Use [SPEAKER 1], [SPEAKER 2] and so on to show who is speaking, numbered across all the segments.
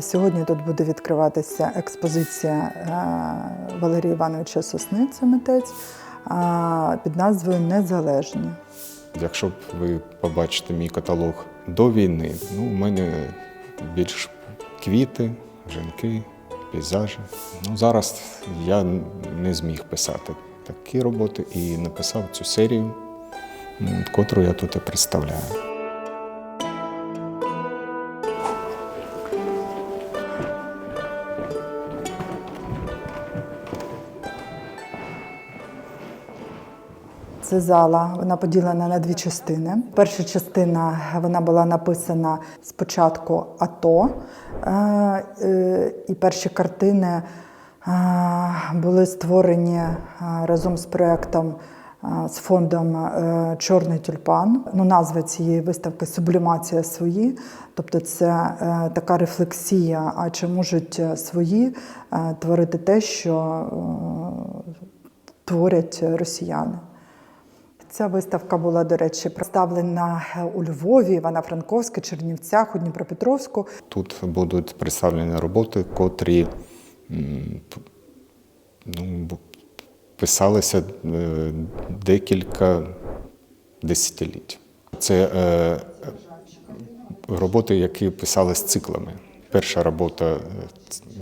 [SPEAKER 1] Сьогодні тут буде відкриватися експозиція е, Валерія Івановича Сосни, це митець, під назвою Незалежні.
[SPEAKER 2] Якщо б ви побачите мій каталог до війни, ну, у мене більш квіти, жінки, пейзажі. Ну, зараз я не зміг писати такі роботи і написав цю серію, котру я тут і представляю.
[SPEAKER 1] Це зала, вона поділена на дві частини. Перша частина вона була написана спочатку АТО, е, е, і перші картини е, були створені разом з проєктом. е, З фондом Чорний тюльпан. Ну, назва цієї виставки Сублімація свої. Тобто це така рефлексія, а чи можуть свої творити те, що творять росіяни. Ця виставка була, до речі, представлена у Львові, Івано-Франковську, Чернівцях, у Дніпропетровську.
[SPEAKER 2] Тут будуть представлені роботи, котрі ну, писалися е, декілька десятиліть. Це е, роботи, які писались циклами. Перша робота е,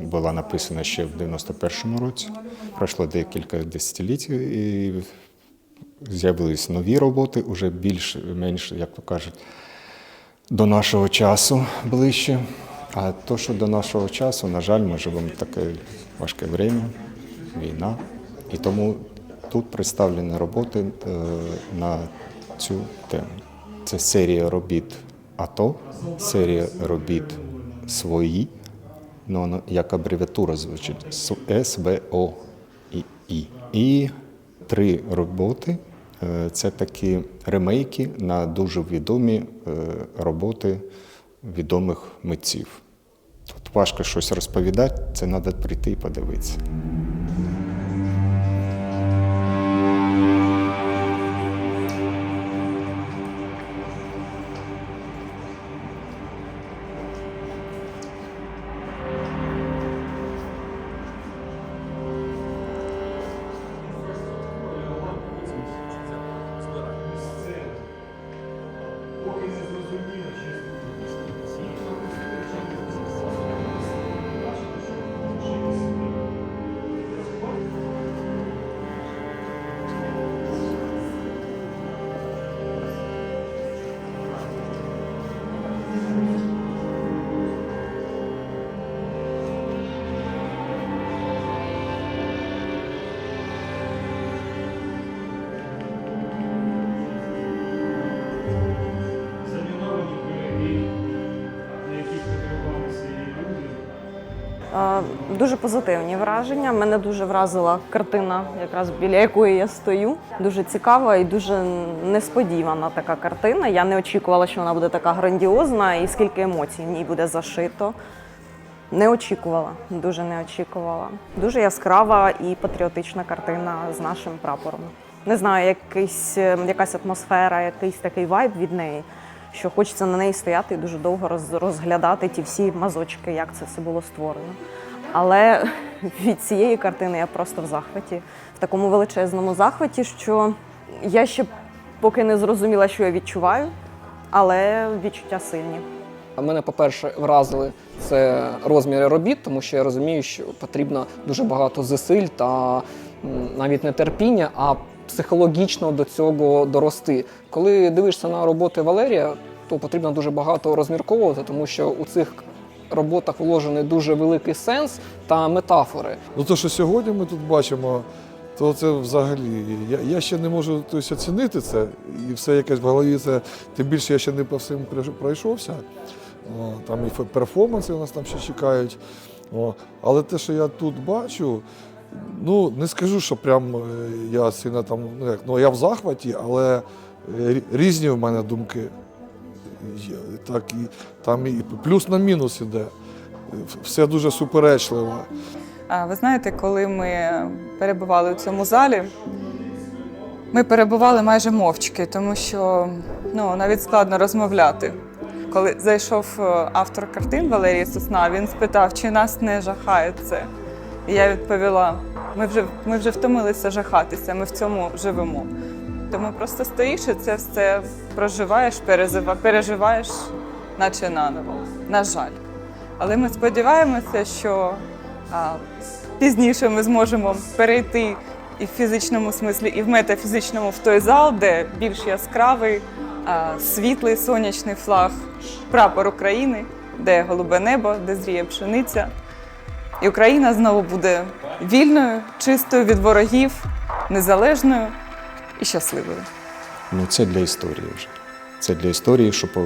[SPEAKER 2] була написана ще в 91-му році. Пройшло декілька десятиліть, і з'явились нові роботи, уже більш-менш, як то кажуть, до нашого часу ближче. А то, що до нашого часу, на жаль, ми живемо в таке важке время, війна. І тому тут представлені роботи е, на цю тему. Це серія робіт АТО, серія робіт свої, ну, як абревіатура звучить С- і І. І три роботи це такі ремейки на дуже відомі е, роботи відомих митців. Тут важко щось розповідати, це треба прийти і подивитися.
[SPEAKER 3] Дуже позитивні враження. Мене дуже вразила картина, якраз біля якої я стою. Дуже цікава і дуже несподівана така картина. Я не очікувала, що вона буде така грандіозна і скільки емоцій в ній буде зашито. Не очікувала, дуже не очікувала. Дуже яскрава і патріотична картина з нашим прапором. Не знаю, якийсь, е, якась атмосфера, якийсь такий вайб від неї, що хочеться на неї стояти і дуже довго розглядати ті всі мазочки, як це все було створено. Але від цієї картини я просто в захваті, в такому величезному захваті, що я ще поки не зрозуміла, що я відчуваю, але відчуття сильні.
[SPEAKER 4] Мене, по-перше, вразили це розміри робіт, тому що я розумію, що потрібно дуже багато зусиль та навіть не терпіння, а психологічно до цього дорости. Коли дивишся на роботи Валерія, то потрібно дуже багато розмірковувати, тому що у цих роботах вложений дуже великий сенс та метафори.
[SPEAKER 5] Ну, то, що сьогодні ми тут бачимо, то це взагалі. Я, я ще не можу тобто, оцінити це, і все якесь в голові це, тим більше я ще не по всім пройшовся. О, там і перформанси у нас там ще чекають. О, але те, що я тут бачу, ну не скажу, що прям е, я сильно там, ну як, ну я в захваті, але е, різні в мене думки. Є. Так, і, там і плюс на мінус іде. Все дуже суперечливо.
[SPEAKER 6] А Ви знаєте, коли ми перебували у цьому залі, ми перебували майже мовчки, тому що ну, навіть складно розмовляти. коли зайшов е, автор картин Валерій Сосна, він спитав, чи нас не жахає це. І я відповіла: ми вже, ми вже втомилися жахатися, ми в цьому живемо. Тому просто стоїш і це все проживаєш, переживаєш, наче наново. На жаль. Але ми сподіваємося, що а, пізніше ми зможемо перейти і в фізичному смислі, і в метафізичному в той зал, де більш яскравий, а, світлий сонячний флаг, прапор України, де голубе небо, де зріє пшениця. І Україна знову буде вільною, чистою від ворогів, незалежною і щасливою.
[SPEAKER 2] Ну, це для історії вже. Це для історії, щоб е,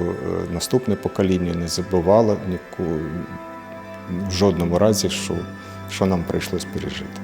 [SPEAKER 2] наступне покоління не забувало ніку, в жодному разі, що, що нам прийшлось пережити.